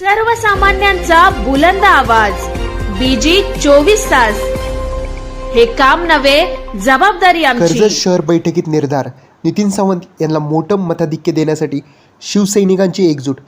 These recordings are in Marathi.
सर्वसामान्यांचा बुलंद आवाज. बीजी चोवीस तास. हे काम नव्हे जबाबदारी आमची. कर्जत शहर बैठकीत निर्धार. नितीन सावंत यांना मोठं मताधिक्य देण्यासाठी शिवसैनिकांची एकजूट.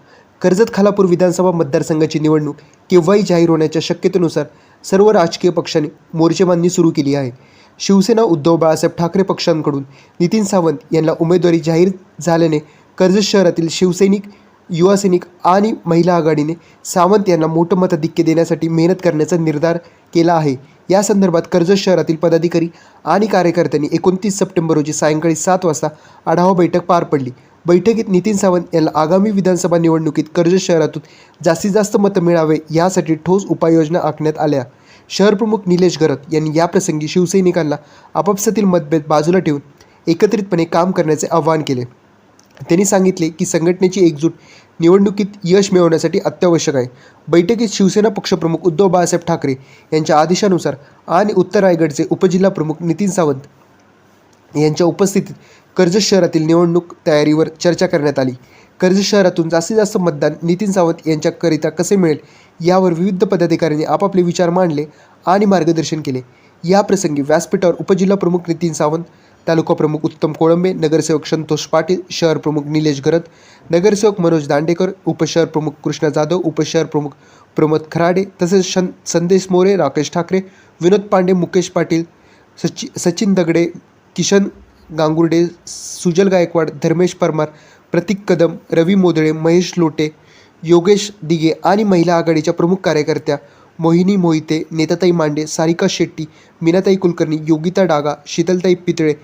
कर्जत खालापूर विधानसभा मतदारसंघाची निवडणूक केव्हाही जाहीर होण्याच्या शक्यतेनुसार सर्व राजकीय पक्षांनी मोर्चेबांधणी सुरू केली आहे. शिवसेना उद्धव बाळासाहेब ठाकरे पक्षांकडून नितीन सावंत यांना उमेदवारी जाहीर झाल्याने कर्जत शहरातील शिवसैनिक युवा सैनिक आणि महिला आघाडीने सावंत यांना मोठं मताधिक्य देण्यासाठी मेहनत करण्याचा निर्धार केला आहे. या संदर्भात कर्जत शहरातील पदाधिकारी आणि कार्यकर्त्यांनी एकोणतीस सप्टेंबर रोजी सायंकाळी सात वाजता आढावा बैठक पार पडली. बैठकीत नितीन सावंत यांना आगामी विधानसभा निवडणुकीत कर्जत शहरातून जास्तीत जास्त मतं मिळावे यासाठी ठोस उपाययोजना आखण्यात आल्या. शहरप्रमुख निलेश घरत यांनी याप्रसंगी शिवसैनिकांना आपापसातील मतभेद बाजूला ठेवून एकत्रितपणे काम करण्याचे आवाहन केले. त्यांनी सांगितले की संघटनेची एकजूट निवडणुकीत यश मिळवण्यासाठी अत्यावश्यक आहे. बैठकीत शिवसेना पक्षप्रमुख उद्धव बाळासाहेब ठाकरे यांच्या आदेशानुसार आणि उत्तर रायगडचे उपजिल्हा प्रमुख नितीन सावंत यांच्या उपस्थितीत कर्जत शहरातील निवडणूक तयारीवर चर्चा करण्यात आली. कर्जत शहरातून जास्तीत जास्त मतदान नितीन सावंत यांच्याकरिता कसे मिळेल यावर विविध पदाधिकाऱ्यांनी आपापले विचार मांडले आणि मार्गदर्शन केले. याप्रसंगी व्यासपीठावर उपजिल्हा प्रमुख नितीन सावंत तालुका प्रमुख उत्तम कोळंबे नगरसेवक संतोष पाटील शहर प्रमुख निलेश गरत नगरसेवक मनोज दांडेकर उपशहर प्रमुख कृष्णा जाधव उपशहर प्रमुख प्रमोद खराडे तसेच शन संदेश मोरे राकेश ठाकरे विनोद पांडे मुकेश पाटील सचि सचिन दगडे किशन गांगुर्डे सुजल गायकवाड धर्मेश परमार प्रतीक कदम रवी मोदळे महेश लोटे योगेश दिगे आणि महिला आघाडीच्या प्रमुख कार्यकर्त्या मोहिनी मोहिते नेताताई मांडे सारिका शेट्टी मीनाताई कुलकर्णी योगिता डागा शीतलताई पितळे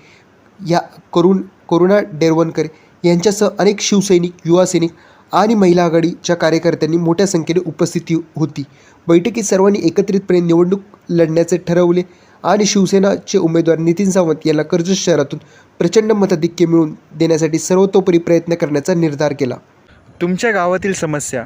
या करुण करुणा डेरवणकर यांच्यासह अनेक शिवसैनिक युवा सैनिक आणि महिला आघाडीच्या कार्यकर्त्यांनी मोठ्या संख्येने उपस्थिती होती. बैठकीत सर्वांनी एकत्रितपणे निवडणूक लढण्याचे ठरवले आणि शिवसेनाचे उमेदवार नितीन सावंत यांना कर्जत शहरातून प्रचंड मताधिक्य मिळवून देण्यासाठी सर्वतोपरी प्रयत्न करण्याचा निर्धार केला. तुमच्या गावातील समस्या